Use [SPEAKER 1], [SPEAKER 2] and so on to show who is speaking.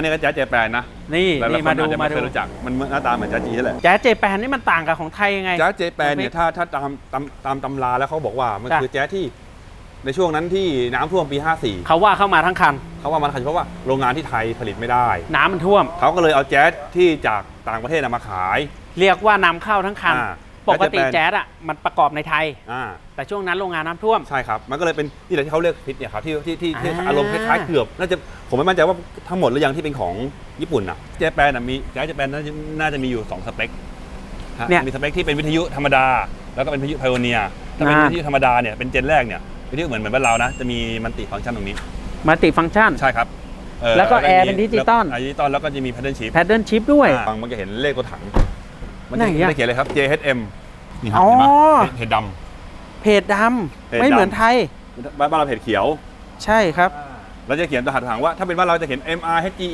[SPEAKER 1] อันนี้ก็แจ๊สเจแปนนะ
[SPEAKER 2] นี่
[SPEAKER 1] หลายๆ
[SPEAKER 2] นี่
[SPEAKER 1] ค
[SPEAKER 2] มานดู
[SPEAKER 1] อาจจะ
[SPEAKER 2] มา
[SPEAKER 1] ไม่
[SPEAKER 2] ดู
[SPEAKER 1] เคยรู้จัก มันหน้าตาเหมือนแจ๊สจีนั่นแหละ
[SPEAKER 2] แจ๊สเจแปนนี่มันต่างกับของไทยยังไง
[SPEAKER 1] แจ๊สเจแปนเนี่
[SPEAKER 2] น้อง
[SPEAKER 1] ย
[SPEAKER 2] บิ๊ก
[SPEAKER 1] ถ้าถ้าตามตามตามตำราแล้วเขาบอกว่ามัน
[SPEAKER 2] จ้ะ
[SPEAKER 1] คือแจ๊สที่ในช่วงนั้นที่น้ำท่วมปี 54
[SPEAKER 2] เขาว่าเข้ามาทั้งคัน
[SPEAKER 1] เขาว่ามันขัดเพราะว่าโรงงานที่ไทยผลิตไม่ได้
[SPEAKER 2] น้ำมันท่วม
[SPEAKER 1] เขาก็เลยเอาแจ๊สที่จากต่างประเทศน่ะมาขาย
[SPEAKER 2] เรียกว่านำเข้าทั้งคัน
[SPEAKER 1] อ่า
[SPEAKER 2] ปกติ
[SPEAKER 1] แจ๊สเจแปน
[SPEAKER 2] แจ๊สอะมันประกอบในไทย
[SPEAKER 1] อ่า
[SPEAKER 2] แต่ช่วงนั้นโรงงานน้ำท่วม
[SPEAKER 1] ใช่ครับ มันก็เลยเป็นนี่แหละที่เขาเรียกพิษเนี่ยครับที่ที่ที่ที่
[SPEAKER 2] อ่า
[SPEAKER 1] อารมณ์คล้ายๆเกือบน่าจะผมไม่มั่นใจว่าทั้งหมดหรือยังที่เป็นของญี่ปุ่นนะเจแปนน่ะมีแจ๊สเจแปนน่าจะน่าจะมีอยู่2สเปคฮะ
[SPEAKER 2] เนี่ย
[SPEAKER 1] มีสเปคที่เป็นวิทยุธรรมดา แล้วก็เป็นวิทยุไพโอเนียถ้าเป็น
[SPEAKER 2] อ่า
[SPEAKER 1] วิทยุธรรมดาเนี่ยเป็นเจนแรกเนี่ยวิทยุเหมือนเหมือนบ้านเรานะจะมีมันติฟังก์ชันตรงนี้
[SPEAKER 2] มัลติฟังก์ชัน
[SPEAKER 1] ใช่ครับเอ่อ
[SPEAKER 2] แล้วก็
[SPEAKER 1] มี
[SPEAKER 2] แอร์เป็นดิจิตอล
[SPEAKER 1] แล้วดิจิตอลแล้วก็จะมีแพทเทิร์นชิพ
[SPEAKER 2] แพดเดิลชิพด้วย
[SPEAKER 1] ฟังมันจะเห็นเลขตัวถัง มัน
[SPEAKER 2] ไหน
[SPEAKER 1] จะ
[SPEAKER 2] อะ
[SPEAKER 1] ไม่ได้เขียนเลยครับ JHM นี่ครับ
[SPEAKER 2] อ๋อ
[SPEAKER 1] เห็นไหมเพจด
[SPEAKER 2] เพจด
[SPEAKER 1] เพจำ
[SPEAKER 2] ไม่
[SPEAKER 1] ดำ
[SPEAKER 2] เหมือนไทยำ
[SPEAKER 1] บ้านบ้านเราเพจเขียว
[SPEAKER 2] ใช่ครับ
[SPEAKER 1] เราจะเขียนตัวหัดถังว่าถ้าเป็นบ้านเราจะเขียน MR HGE